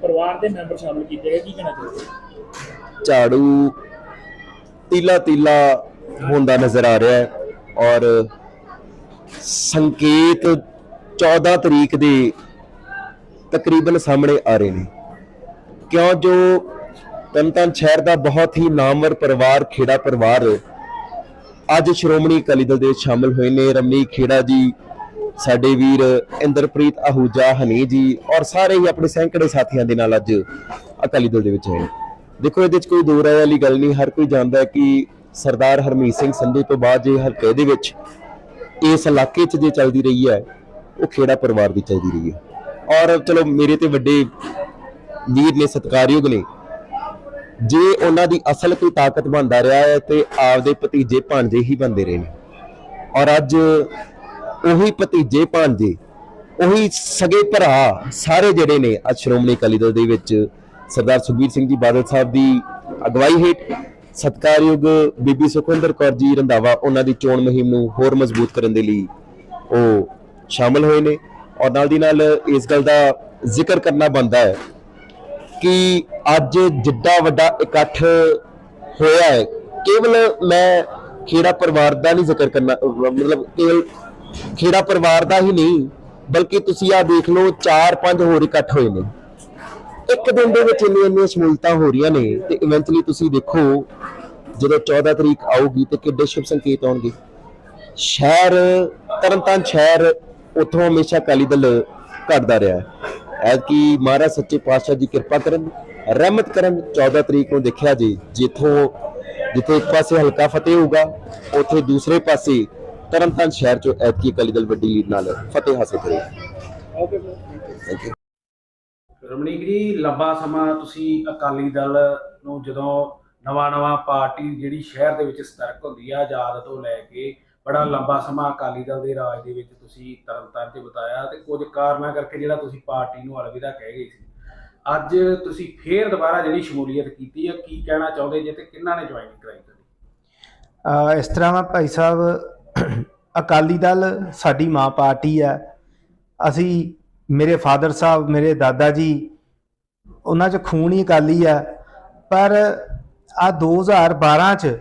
ਪਰਿਵਾਰ ਦੇ ਮੈਂਬਰ ਸ਼ਾਮਲ ਕੀਤੇ ਗਏ ਕੀ ਕਹਿਣਾ ਚਾਹੁੰਦੇ ਝਾੜੂ ਤੀਲਾ ਤੀਲਾ ਹੁੰਦਾ ਨਜ਼ਰ ਆ ਰਿਹਾ ਹੈ ਔਰ ਸੰਕੇਤ 14 ਤਰੀਕ ਦੇ ਤਕਰੀਬਨ ਸਾਹਮਣੇ ਆ ਰਹੇ ਨੇ। ਕਿਉਂ ਜੋ ਤਨਤਨ ਸ਼ਹਿਰ ਦਾ ਬਹੁਤ ਹੀ ਨਾਮਵਰ ਪਰਿਵਾਰ, ਖੇੜਾ ਪਰਿਵਾਰ ਅੱਜ ਸ਼੍ਰੋਮਣੀ ਅਕਾਲੀ ਦਲ ਦੇ ਵਿੱਚ ਸ਼ਾਮਲ ਹੋਏ ਨੇ। ਰਮਨੀ ਖੇੜਾ ਜੀ ਸਾਡੇ ਵੀਰ ਇੰਦਰਪ੍ਰੀਤ ਆਹੂਜਾ, ਹਨੀ ਜੀ ਔਰ ਸਾਰੇ ਹੀ ਆਪਣੇ ਸੈਂਕੜੇ ਸਾਥੀਆਂ ਦੇ ਨਾਲ ਅੱਜ ਅਕਾਲੀ ਦਲ ਦੇ ਵਿੱਚ ਆਏ ਦੇਖੋ, ਇਹਦੇ ਵਿੱਚ ਕੋਈ ਦੋ ਰਾਏ ਵਾਲੀ ਗੱਲ ਨਹੀਂ, ਹਰ ਕੋਈ ਜਾਣਦਾ ਹੈ ਕਿ ਸਰਦਾਰ ਹਰਮੀਤ ਸਿੰਘ ਸੰਧੂ ਤੋਂ ਬਾਅਦ ਜੇ ਹਲਕੇ ਦੇ ਵਿੱਚ ਇਸ ਇਲਾਕੇ 'ਚ ਜੇ ਚੱਲਦੀ ਰਹੀ ਹੈ, ਉਹ ਖੇੜਾ ਪਰਿਵਾਰ ਦੀ ਚੱਲਦੀ ਰਹੀ ਹੈ। ਔਰ ਚਲੋ, ਮੇਰੇ ਤੇ ਵੱਡੇ ਵੀਰ ਨੇ ਸਤਿਕਾਰਯੋਗ ਨੇ। ਜੇ ਉਹਨਾਂ ਦੀ ਅਸਲ ਕੋਈ ਤਾਕਤ ਬਣਦਾ ਰਿਹਾ ਹੈ ਤੇ ਆਪਦੇ ਭਤੀਜੇ ਭਾਂਜੇ ਹੀ ਬੰਦੇ ਰਹੇ ਨੇ। ਔਰ ਅੱਜ ਉਹੀ ਭਤੀਜੇ ਭਾਂਜੇ ਉਹੀ ਸਗੇ ਭਰਾ ਸਾਰੇ ਜਿਹੜੇ ਨੇ ਅੱਜ ਸ਼੍ਰੋਮਣੀ ਅਕਾਲੀ ਦਲ ਦੇ ਵਿੱਚ ਸਰਦਾਰ ਸੁਖਬੀਰ ਸਿੰਘ ਜੀ ਬਾਦਲ ਸਾਹਿਬ ਦੀ ਅਗਵਾਈ ਹੇਠ ਸਤਕਾਰਯੋਗ ਬੀਬੀ ਸੁਖਵਿੰਦਰ ਕੌਰ ਜੀ ਰੰਧਾਵਾ ਉਹਨਾਂ ਦੀ ਚੋਣ ਮੁਹਿੰਮ ਨੂੰ ਹੋਰ ਮਜ਼ਬੂਤ ਕਰਨ ਦੇ ਲਈ ਉਹ ਸ਼ਾਮਲ ਹੋਏ ਨੇ। ਔਰ ਨਾਲ ਦੀ ਨਾਲ ਇਸ ਗੱਲ ਦਾ ਜ਼ਿਕਰ ਕਰਨਾ ਬਣਦਾ ਹੈ ਕਿ ਅੱਜ ਜਿੱਡਾ ਵੱਡਾ ਇਕੱਠ ਹੋਇਆ ਹੈ। ਕੇਵਲ ਮੈਂ ਖੇੜਾ ਪਰਿਵਾਰ ਦਾ ਨਹੀਂ ਜ਼ਿਕਰ ਕਰਨਾ, ਮਤਲਬ ਕੇਵਲ ਖੇੜਾ ਪਰਿਵਾਰ ਦਾ ਹੀ ਨਹੀਂ, ਬਲਕਿ ਤੁਸੀਂ ਆ ਦੇਖ ਲਓ 4-5 ਹੋਰ ਇਕੱਠ ਹੋਏ ਨੇ। ਇੱਕ ਦਿਨ ਦੇ ਵਿੱਚ ਇੰਨੀਆਂ ਇੰਨੀਆਂ ਸ਼ਮੂਲਤਾਂ ਹੋ ਰਹੀਆਂ ਨੇ ਤੇ ਇਵੈਂਚੁਅਲੀ ਤੁਸੀਂ ਦੇਖੋ, ਜਦੋਂ 14 ਤਰੀਕ ਆਊਗੀ ਤੇ ਕਿੱਡੇ ਸ਼ੁਭ ਸੰਕੇਤ ਆਉਣਗੇ। ਸ਼ਹਿਰ ਤਰਨਤਾਰਨ ਸ਼ਹਿਰ ਉੱਥੋਂ ਹਮੇਸ਼ਾ ਅਕਾਲੀ ਦਲ ਘਟਦਾ ਰਿਹਾ ਹੈ। ਐਤਕੀ ਮਹਾਰਾਜ ਸੱਚੇ ਪਾਤਸ਼ਾਹ ਜੀ ਕਿਰਪਾ ਕਰਨ, ਰਹਿਮਤ ਕਰਨ 14 ਤਰੀਕ ਨੂੰ ਦੇਖਿਆ ਜੀ, ਜਿੱਥੋਂ ਜਿੱਥੇ ਇੱਕ ਪਾਸੇ ਹਲਕਾ ਫਤਿਹ ਹੋਊਗਾ, ਉੱਥੇ ਦੂਸਰੇ ਪਾਸੇ ਤਰਨਤਾਰਨ ਸ਼ਹਿਰ ਚੋਂ ਐਤਕੀ ਅਕਾਲੀ ਦਲ ਵੱਡੀ ਲੀਡ ਨਾਲ ਫਤਿਹ ਹਾਸਲ ਕਰੇਗਾ okay sir thank you Ramneek ji ਲੰਬਾ ਸਮਾਂ ਤੁਸੀਂ ਅਕਾਲੀ ਦਲ ਨੂੰ ਜਦੋਂ ਨਵਾਂ ਨਵਾਂ ਪਾਰਟੀ ਜਿਹੜੀ ਸ਼ਹਿਰ ਦੇ ਵਿੱਚ ਸਤਰਕ ਹੁੰਦੀ ਆ ਆਜ਼ਾਦ ਤੋਂ ਲੈ ਕੇ ਬੜਾ ਲੰਬਾ ਸਮਾਂ ਅਕਾਲੀ ਦਲ ਦੇ ਰਾਜ ਦੇ ਵਿੱਚ ਤੁਸੀਂ ਤਰਨਤਾਰਨ 'ਚ ਬਿਤਾਇਆ ਤੇ ਕੁਝ ਕਾਰਨਾਂ ਕਰਕੇ ਜਿਹੜਾ ਤੁਸੀਂ ਪਾਰਟੀ ਨੂੰ ਅਲਵਿਦਾ ਕਹਿ ਗਏ ਸੀ। ਅੱਜ ਤੁਸੀਂ ਫੇਰ ਦੁਬਾਰਾ ਜਿਹੜੀ ਸ਼ਮੂਲੀਅਤ ਕੀਤੀ ਆ ਕੀ ਕਹਿਣਾ ਚਾਹੁੰਦੇ ਜੇ ਤੇ ਕਿੰਨਾ ਨੇ ਜੁਆਇਨ ਕਰਾਈ ਤੁਹਾਡੀ? ਅ, ਇਸ ਤਰ੍ਹਾਂ ਭਾਈ ਸਾਹਿਬ ਅਕਾਲੀ ਦਲ ਸਾਡੀ ਮਾਂ ਪਾਰਟੀ ਹੈ। ਅਸੀਂ ਮੇਰੇ ਫਾਦਰ ਸਾਹਿਬ, ਮੇਰੇ ਦਾਦਾ ਜੀ, ਉਹਨਾਂ 'ਚ ਖੂਨ ਹੀ ਅਕਾਲੀ ਹੈ। ਪਰ ਆ 2012 'ਚ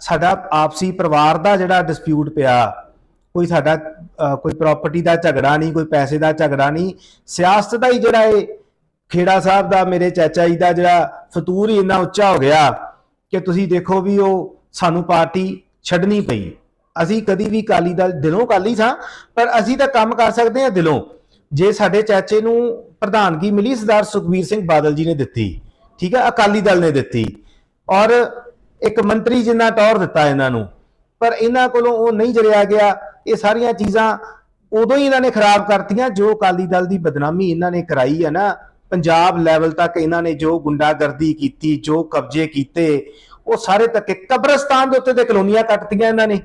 ਸਾਡਾ ਆਪਸੀ ਪਰਿਵਾਰ ਦਾ ਜਿਹੜਾ ਡਿਸਪਿਊਟ ਪਿਆ, ਕੋਈ ਸਾਡਾ ਕੋਈ ਪ੍ਰਾਪਰਟੀ ਦਾ ਝਗੜਾ ਨਹੀਂ, ਕੋਈ ਪੈਸੇ ਦਾ ਝਗੜਾ ਨਹੀਂ, ਸਿਆਸਤ ਦਾ ਹੀ ਜਿਹੜਾ ਇਹ ਖੇੜਾ ਸਾਹਿਬ ਦਾ, ਮੇਰੇ ਚਾਚਾ ਜੀ ਦਾ ਜਿਹੜਾ ਫਤੂਰ ਹੀ ਇੰਨਾ ਉੱਚਾ ਹੋ ਗਿਆ ਕਿ ਤੁਸੀਂ ਦੇਖੋ ਵੀ ਉਹ ਸਾਨੂੰ ਪਾਰਟੀ ਛੱਡਣੀ ਪਈ। ਅਸੀਂ ਕਦੀ ਵੀ ਕਾਲੀ ਦਲ ਦਿਲੋਂ ਕਾਲੀ ਸਾਂ, ਪਰ ਅਸੀਂ ਤਾਂ ਕੰਮ ਕਰ ਸਕਦੇ ਹਾਂ ਦਿਲੋਂ। ਜੇ ਸਾਡੇ ਚਾਚੇ ਨੂੰ ਪ੍ਰਧਾਨਗੀ ਮਿਲੀ, ਸਰਦਾਰ ਸੁਖਬੀਰ ਸਿੰਘ ਬਾਦਲ ਜੀ ਨੇ ਦਿੱਤੀ, ਠੀਕ ਹੈ ਅਕਾਲੀ ਦਲ ਨੇ ਦਿੱਤੀ। ਔਰ ਇੱਕ ਮੰਤਰੀ ਜਿੰਨਾ ਟੌਰ ਦਿੱਤਾ ਇਹਨਾਂ ਨੂੰ, ਪਰ ਇਹਨਾਂ ਕੋਲੋਂ ਉਹ ਨਹੀਂ ਜਰਿਆ ਗਿਆ। ਇਹ ਸਾਰੀਆਂ ਚੀਜ਼ਾਂ ਉਦੋਂ ਹੀ ਇਹਨਾਂ ਨੇ ਖਰਾਬ ਕਰਤੀਆਂ, ਜੋ ਅਕਾਲੀ ਦਲ ਦੀ ਬਦਨਾਮੀ ਇਹਨਾਂ ਨੇ ਕਰਾਈ ਹੈ ਨਾ। ਪੰਜਾਬ ਲੈਵਲ ਤੱਕ ਇਹਨਾਂ ਨੇ ਜੋ ਗੁੰਡਾਗਰਦੀ ਕੀਤੀ, ਜੋ ਕਬਜ਼ੇ ਕੀਤੇ, ਉਹ ਸਾਰੇ ਤੱਕ ਕਬਰਸਤਾਨ ਦੇ ਉੱਤੇ ਤੇ ਕਲੋਨੀਆਂ ਕੱਟਤੀਆਂ ਇਹਨਾਂ ਨੇ।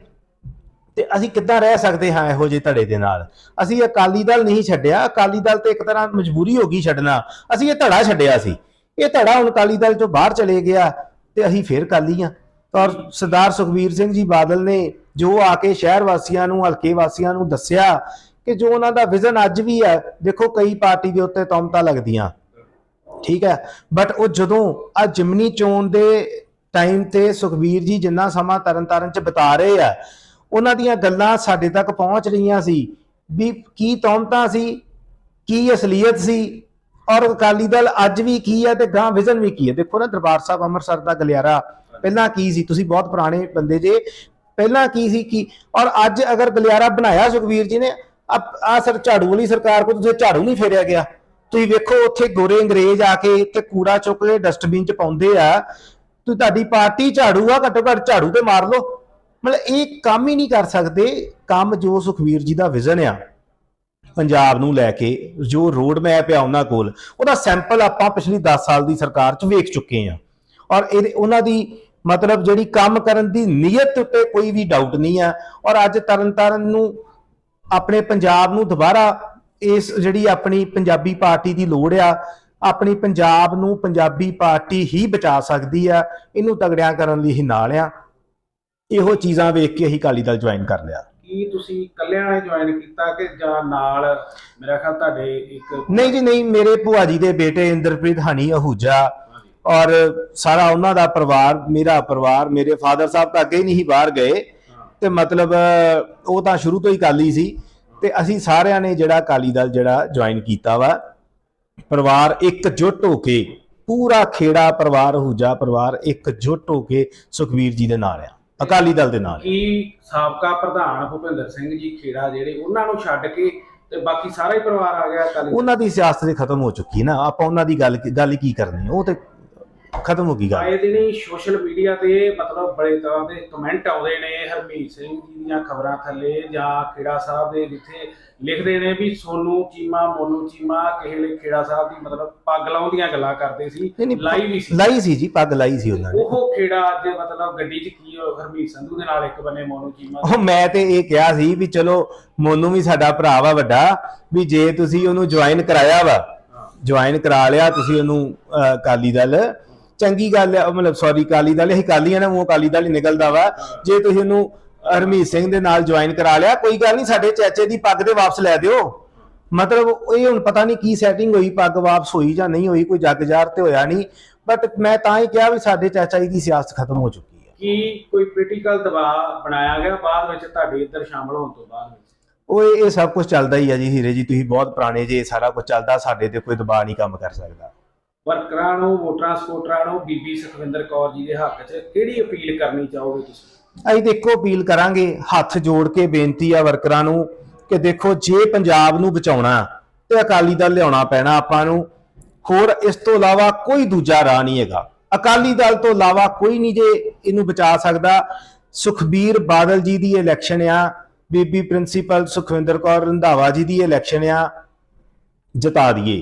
ਤੇ ਅਸੀਂ ਕਿੱਦਾਂ ਰਹਿ ਸਕਦੇ ਹਾਂ ਇਹੋ ਜਿਹੇ ਧੜੇ ਦੇ ਨਾਲ? ਅਸੀਂ ਅਕਾਲੀ ਦਲ ਨਹੀਂ ਛੱਡਿਆ, ਅਕਾਲੀ ਦਲ ਤੇ ਇੱਕ ਤਰ੍ਹਾਂ ਮਜਬੂਰੀ ਹੋ ਗਈ ਛੱਡਣਾ। ਅਸੀਂ ਇਹ ਧੜਾ ਛੱਡਿਆ ਸੀ। ਇਹ ਧੜਾ ਹੁਣ ਅਕਾਲੀ ਦਲ ਤੋਂ ਬਾਹਰ ਚਲੇ ਗਿਆ ਤੇ ਅਸੀਂ ਫੇਰ ਕਾਲੀ ਆ ਔਰ ਸਰਦਾਰ ਸੁਖਬੀਰ ਸਿੰਘ ਜੀ ਬਾਦਲ ਨੇ ਜੋ ਆ ਕੇ ਸ਼ਹਿਰ ਵਾਸੀਆਂ ਨੂੰ, ਹਲਕੇ ਵਾਸੀਆਂ ਨੂੰ ਦੱਸਿਆ ਕਿ ਜੋ ਉਹਨਾਂ ਦਾ ਵਿਜ਼ਨ ਅੱਜ ਵੀ ਹੈ, ਦੇਖੋ ਕਈ ਪਾਰਟੀ ਦੇ ਉੱਤੇ ਤੌਮਤਾਂ ਲੱਗਦੀਆਂ। ਠੀਕ ਹੈ? ਬਟ ਉਹ ਜਦੋਂ ਆ ਜਿਮਨੀ ਚੋਣ ਦੇ ਟਾਈਮ ਤੇ ਸੁਖਬੀਰ ਜੀ ਜਿੰਨਾ ਸਮਾਂ ਤਰਨਤਾਰਨ ਚ ਬਿਤਾ ਰਹੇ ਆ ਉਹਨਾਂ ਦੀਆਂ ਗੱਲਾਂ ਸਾਡੇ ਤੱਕ ਪਹੁੰਚ ਰਹੀਆਂ ਸੀ ਵੀ ਕੀ ਤੌਮਤਾਂ ਸੀ, ਕੀ ਅਸਲੀਅਤ ਸੀ ਔਰ ਅਕਾਲੀ ਦਲ ਅੱਜ ਵੀ ਕੀ ਹੈ ਤੇ ਗਾਂ ਵਿਜ਼ਨ ਵੀ ਕੀ ਹੈ। ਦੇਖੋ ਨਾ ਦਰਬਾਰ ਸਾਹਿਬ ਅੰਮ੍ਰਿਤਸਰ ਦਾ ਗਲਿਆਰਾ ਪਹਿਲਾਂ ਕੀ ਸੀ? ਤੁਸੀਂ ਬਹੁਤ ਪੁਰਾਣੇ ਬੰਦੇ ਜੇ। ਪਹਿਲਾਂ ਕੀ ਸੀ ਕੀ ਔਰ ਅੱਜ ਅਗਰ ਗਲਿਆਰਾ ਬਣਾਇਆ ਸੁਖਬੀਰ ਜੀ ਨੇ ਆ ਸਰ ਝਾੜੂ ਵਾਲੀ ਸਰਕਾਰ ਕੋਲ ਤੁਸੀਂ ਝਾੜੂ ਨਹੀਂ ਫੇਰਿਆ ਗਿਆ। ਤੁਸੀਂ ਵੇਖੋ ਉੱਥੇ ਗੋਰੇ ਅੰਗਰੇਜ਼ ਆ ਕੇ ਤੇ ਕੂੜਾ ਚੁੱਕ ਕੇ ਡਸਟਬਿਨ 'ਚ ਪਾਉਂਦੇ ਆ। ਤੂੰ ਤੁਹਾਡੀ ਪਾਰਟੀ ਝਾੜੂ ਆ, ਘੱਟੋ ਘੱਟ ਝਾੜੂ ਤੇ ਮਾਰ ਲਓ। ਮਤਲਬ ਇਹ ਕੰਮ ਹੀ ਨਹੀਂ ਕਰ ਸਕਦੇ। ਕੰਮ ਜੋ ਸੁਖਵੀਰ ਜੀ ਦਾ ਵਿਜ਼ਨ ਆ, ਪੰਜਾਬ ਨੂੰ ਲੈ ਕੇ, ਜੋ ਰੋਡ ਮੈਪ ਆ ਉਹਨਾਂ ਕੋਲ, ਉਹਦਾ ਸੈਂਪਲ ਆਪਾਂ ਪਿਛਲੀ 10 ਸਾਲ ਦੀ ਸਰਕਾਰ 'ਚ ਵੇਖ ਚੁੱਕੇ ਆ ਔਰ ਇਹ ਉਹਨਾਂ ਦੀ ਮਤਲਬ ਜਿਹੜੀ ਕੰਮ ਕਰਨ ਦੀ ਨੀਅਤ ਉੱਤੇ ਕੋਈ ਵੀ ਡਾਊਟ ਨਹੀਂ ਆ। ਔਰ ਅੱਜ ਤਰਨਤਾਰਨ ਨੂੰ, ਆਪਣੇ ਪੰਜਾਬ ਨੂੰ ਦੁਬਾਰਾ ਇਸ ਜਿਹੜੀ ਆਪਣੀ ਪੰਜਾਬੀ ਪਾਰਟੀ ਦੀ ਲੋੜ ਆ, ਆਪਣੀ ਪੰਜਾਬ ਨੂੰ ਪੰਜਾਬੀ ਪਾਰਟੀ ਹੀ ਬਚਾ ਸਕਦੀ ਆ, ਇਹਨੂੰ ਤਗੜਿਆਂ ਕਰਨ ਲਈ ਹੀ ਨਾਲ ਆ। ਇਹੋ ਚੀਜ਼ਾਂ ਵੇਖ ਕੇ ਅਸੀਂ ਅਕਾਲੀ ਦਲ ਜੁਆਇਨ ਕਰ ਲਿਆ ਕੀ ਤੁਸੀਂ ਇਕੱਲਿਆਂ ਨੇ ਜੁਆਇਨ ਕੀਤਾ ਕਿ ਜਾਂ ਨਾਲ ਮੇਰਾ ਖਿਆਲ ਤੁਹਾਡੇ ਇੱਕ ਨਹੀਂ ਜੀ ਨਹੀਂ ਮੇਰੇ ਭੂਆ ਜੀ ਦੇ ਬੇਟੇ ਇੰਦਰਪ੍ਰੀਤ ਹਨੀ ਅਹੂਜਾ ਹਾਂਜੀ। ਔਰ ਸਾਰਾ ਉਹਨਾਂ ਦਾ ਪਰਿਵਾਰ ਮੇਰਾ ਪਰਿਵਾਰ ਮੇਰੇ ਫਾਦਰ ਸਾਹਿਬ ਤਾਂ ਅੱਗੇ ਹੀ ਨਹੀਂ ਬਾਹਰ ਗਏ। ਤੇ ਮਤਲਬ ਉਹ ਤਾਂ ਸ਼ੁਰੂ ਤੋਂ ਹੀ ਕਾਲੀ ਸੀ ਤੇ ਅਸੀਂ ਸਾਰਿਆਂ ਨੇ ਜਿਹੜਾ ਅਕਾਲੀ ਦਲ ਜਿਹੜਾ ਜੁਆਇਨ ਕੀਤਾ ਵਾ ਪਰਿਵਾਰ ਇਕਜੁੱਟ ਹੋ ਕੇ ਪੂਰਾ ਖੇੜਾ ਪਰਿਵਾਰ ਹੂਜਾ ਪਰਿਵਾਰ ਇਕਜੁੱਟ ਹੋ ਕੇ ਸੁਖਵੀਰ ਜੀ ਦੇ ਨਾਲ ਆ ਅਕਾਲੀ ਦਲ ਦੇ ਨਾਲ। ਕੀ ਸਾਬਕਾ ਪ੍ਰਧਾਨ ਭੁਪਿੰਦਰ ਸਿੰਘ ਜੀ ਖੇੜਾ ਜਿਹੜੇ ਉਹਨਾਂ ਨੂੰ ਛੱਡ ਕੇ ਤੇ ਬਾਕੀ ਸਾਰਾ ਹੀ ਪਰਿਵਾਰ ਆ ਗਿਆ ਅਕਾਲੀ? ਉਹਨਾਂ ਦੀ ਸਿਆਸਤ ਤੇ ਖਤਮ ਹੋ ਚੁੱਕੀ ਨਾ। ਆਪਾਂ ਉਹਨਾਂ ਦੀ ਗੱਲ ਗੱਲ ਕੀ ਕਰਨੀ ਉਹ ਤੇ ਖਤਮ ਹੋ ਗਈ ਗੱਲ। ਆਏ ਦਿਨੀ ਸੋਸ਼ਲ ਮੀਡੀਆ ਤੇ ਮਤਲਬ ਬੜੇ ਤਰ੍ਹਾਂ ਦੇ ਕਮੈਂਟ ਆਉਂਦੇ ਨੇ ਹਰਮੀਤ ਸਿੰਘ ਜੀ ਦੀਆਂ ਖਬਰਾਂ ਥੱਲੇ ਜਾਂ ਖੇੜਾ ਸਾਹਿਬ ਦੇ ਜਿੱਥੇ ਲਿਖਦੇ ਨੇ ਵੀ ਸੋਨੂ ਚੀਮਾ ਮੋਨੂ ਚੀਮਾ ਕਿਸੇ ਲਈ ਖੇੜਾ ਸਾਹਿਬ ਦੀ ਮਤਲਬ ਪੱਗ ਲਾਉਣ ਦੀਆਂ ਗੱਲਾਂ ਕਰਦੇ ਸੀ ਨਹੀਂ, ਨਹੀਂ, ਲਾਈ ਵੀ ਸੀ। ਲਾਈ ਸੀ ਜੀ ਪੱਗ ਲਾਈ ਸੀ ਉਹਨਾਂ ਨੇ। ਉਹ ਖੇੜਾ ਅੱਜ ਮਤਲਬ ਗੱਡੀ 'ਚ ਕੀ ਉਹ ਹਰਮੀਤ ਸੰਧੂ ਦੇ ਨਾਲ ਇੱਕ ਬੰਨੇ ਮੋਨੂ ਚੀਮਾ ਉਹ ਮੈਂ ਤੇ ਇਹ ਕਿਹਾ ਸੀ ਵੀ ਚਲੋ ਮੋਨੂੰ ਵੀ ਸਾਡਾ ਭਰਾ ਵਾ ਵੱਡਾ ਵੀ ਜੇ ਤੁਸੀਂ ਉਹਨੂੰ ਜੁਆਇਨ ਕਰਾਇਆ ਵਾ ਹਾਂ। ਜੁਆਇਨ ਕਰਾ ਲਿਆ ਤੁਸੀਂ ਉਹਨੂੰ ਅਹ, ਅਕਾਲੀ ਦਲ ਚੰਗੀ ਗੱਲ ਹੈ ਮਤਲਬ ਸੌਰੀ ਅਕਾਲੀ ਦਲ ਅਸੀਂ ਅਕਾਲੀਆਂ ਨੇ ਉਹ ਅਕਾਲੀ ਦਲ ਹੀ ਨਿਕਲਦਾ ਵਾ। ਜੇ ਤੁਸੀਂ ਉਹਨੂੰ ਹਰਮੀਤ ਸਿੰਘ ਦੇ ਨਾਲ ਜੁਆਇਨ ਕਰਾ ਲਿਆ ਕੋਈ ਗੱਲ ਨਹੀਂ ਸਾਡੇ ਚਾਚੇ ਦੀ ਪੱਗ ਦੇ ਵਾਪਸ ਲੈ ਦਿਓ। ਮਤਲਬ ਇਹ ਹੁਣ ਪਤਾ ਨਹੀਂ ਕੀ ਸੈਟਿੰਗ ਹੋਈ ਪੱਗ ਵਾਪਸ ਹੋਈ ਜਾਂ ਨਹੀਂ ਹੋਈ ਕੋਈ ਜੱਗ ਜ਼ਾਰ ਤੇ ਹੋਇਆ ਨਹੀਂ। ਬਟ ਮੈਂ ਤਾਂ ਹੀ ਕਿਹਾ ਵੀ ਸਾਡੇ ਚਾਚਾ ਜੀ ਦੀ ਸਿਆਸਤ ਖਤਮ ਹੋ ਚੁੱਕੀ ਹੈ ਕੀ ਕੋਈ ਪੋਲੀਟੀਕਲ ਦਬਾਅ ਬਣਾਇਆ ਗਿਆ ਬਾਅਦ ਵਿੱਚ ਤੁਹਾਡੇ ਇੱਧਰ ਸ਼ਾਮਲ ਹੋਣ ਤੋਂ ਬਾਅਦ ਵਿੱਚ? ਉਹ ਇਹ ਇਹ ਸਭ ਕੁਝ ਚੱਲਦਾ ਹੀ ਆ ਜੀ ਹੀਰੇ ਜੀ ਤੁਸੀਂ ਬਹੁਤ ਪੁਰਾਣੇ ਜੇ ਇਹ ਸਾਰਾ ਕੁਝ ਚੱਲਦਾ ਸਾਡੇ ਤੇ ਕੋਈ ਦਬਾਅ ਨਹੀਂ ਕੰਮ ਕਰ ਸਕਦਾ। ਵਰਕਰਾਂ ਨੂੰ ਵੋਟਰਾਂ ਸਪੋਰਟਰਾਂ ਨੂੰ ਬੀਬੀ ਸੁਖਵਿੰਦਰ ਕੌਰ ਜੀ ਦੇ ਹੱਕ 'ਚ ਕਿਹੜੀ ਅਪੀਲ ਕਰਨੀ ਚਾਹੋਗੇ ਤੁਸੀਂ? ਅਸੀਂ ਦੇਖੋ, ਅਪੀਲ ਕਰਾਂਗੇ ਹੱਥ ਜੋੜ ਕੇ ਬੇਨਤੀ ਆ ਵਰਕਰਾਂ ਨੂੰ ਕਿ ਦੇਖੋ, ਜੇ ਪੰਜਾਬ ਨੂੰ ਬਚਾਉਣਾ ਤੇ ਅਕਾਲੀ ਦਲ ਲਿਆਉਣਾ ਪੈਣਾ ਆਪਾਂ ਨੂੰ, ਹੋਰ ਇਸ ਤੋਂ ਇਲਾਵਾ ਕੋਈ ਦੂਜਾ ਰਾਹ ਨਹੀਂ ਹੈਗਾ। ਅਕਾਲੀ ਦਲ ਤੋਂ ਇਲਾਵਾ ਕੋਈ ਨਹੀਂ ਜੇ ਇਹਨੂੰ ਬਚਾ ਸਕਦਾ। ਸੁਖਬੀਰ ਬਾਦਲ ਜੀ ਦੀ ਇਲੈਕਸ਼ਨ ਆ, ਬੀਬੀ ਪ੍ਰਿੰਸੀਪਲ ਸੁਖਵਿੰਦਰ ਕੌਰ ਰੰਧਾਵਾ ਜੀ ਦੀ ਇਲੈਕਸ਼ਨ ਆ, ਜਿਤਾ ਦਈਏ।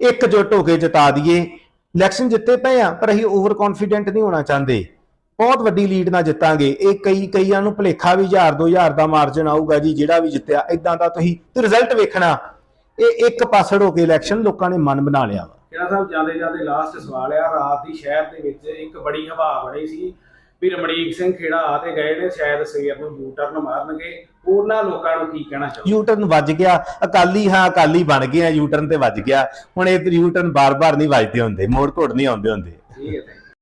ਇਕਜੁੱਟ ਹੋ ਕੇ ਜਿਤਾ ਦਈਏ। ਇਲੈਕਸ਼ਨ ਜਿੱਤੇ ਪਏ ਆ, ਪਰ ਅਸੀਂ ਓਵਰ ਕੌਨਫੀਡੈਂਟ ਨਹੀਂ ਹੋਣਾ ਚਾਹੁੰਦੇ। ਬਹੁਤ ਵੱਡੀ ਲੀਡ ਨਾਲ ਜਿੱਤਾਂਗੇ। ਇਹ ਕਈ ਕਈਆਂ ਨੂੰ ਭੁਲੇਖਾ ਵੀ 1000 2000 ਦਾ ਮਾਰਜਨ ਆਊਗਾ ਜੀ, ਜਿਹੜਾ ਵੀ ਜਿੱਤਿਆ। ਇਦਾਂ ਦਾ ਤੁਸੀਂ ਤੇ ਰਿਜ਼ਲਟ ਵੇਖਣਾ। ਇਹ ਇੱਕ ਪਾਸੜ ਹੋ ਕੇ ਇਲੈਕਸ਼ਨ ਲੋਕਾਂ ਨੇ ਮਨ ਬਣਾ ਲਿਆ ਵਾ। ਕਿਹੜਾ ਸਾਹਿਬ ਜਾਂਦੇ ਜਾਂਦੇ ਲਾਸਟ ਸਵਾਲ ਆ। ਰਾਤ ਦੀ ਸ਼ਹਿਰ ਦੇ ਵਿੱਚ ਇੱਕ ਬੜੀ ਹਵਾ ਬਣੀ ਸੀ। ਵੀ ਰਮਣੀਕ ਸਿੰਘ ਖੇੜਾ ਆ ਤੇ ਗਏ ਨੇ ਸ਼ਾਇਦ ਸਵੇਰ ਨੂੰ ਯੂ ਟਰਨ ਮਾਰਨਗੇ। ਉਹਨਾਂ ਲੋਕਾਂ ਨੂੰ ਕੀ ਕਹਿਣਾ ਚਾਹੋਗੇ? ਯੂਟਰਨ ਵੱਜ ਗਿਆ। ਅਕਾਲੀ ਹਾਂ ਅਕਾਲੀ ਬਣ ਗਏ ਆ ਯੂਟਰਨ ਤੇ ਵੱਜ ਗਿਆ। ਹੁਣ ਇਹ ਯੂਟਰਨ ਬਾਰ-ਬਾਰ ਨਹੀਂ ਵੱਜਦੇ ਹੁੰਦੇ ਮੋੜ ਘੋੜ ਨਹੀਂ ਆਉਂਦੇ ਹੁੰਦੇ। ਠੀਕ ਹੈ।